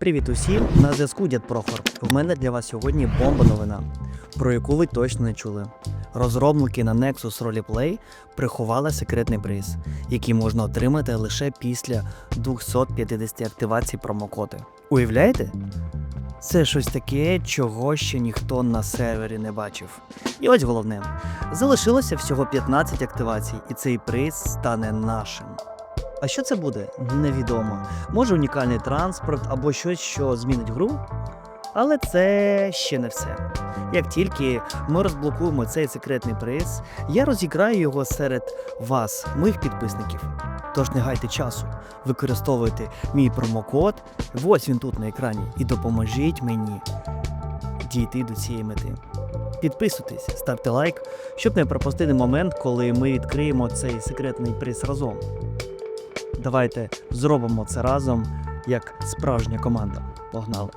Привіт усім! На зв'язку Дід Прохор. В мене для вас сьогодні бомба новина, про яку ви точно не чули. Розробники на Nexus Roleplay приховали секретний приз, який можна отримати лише після 250 активацій промокоди. Уявляєте? Це щось таке, чого ще ніхто на сервері не бачив. І ось головне: залишилося всього 15 активацій, і цей приз стане нашим. А що це буде? Невідомо. Може унікальний транспорт або щось, що змінить гру. Але це ще не все. Як тільки ми розблокуємо цей секретний приз, я розіграю його серед вас, моїх підписників. Тож не гайте часу, використовуйте мій промокод, ось він тут на екрані, і допоможіть мені дійти до цієї мети. Підписуйтесь, ставте лайк, щоб не пропустити момент, коли ми відкриємо цей секретний приз разом. Давайте зробимо це разом як справжня команда. Погнали!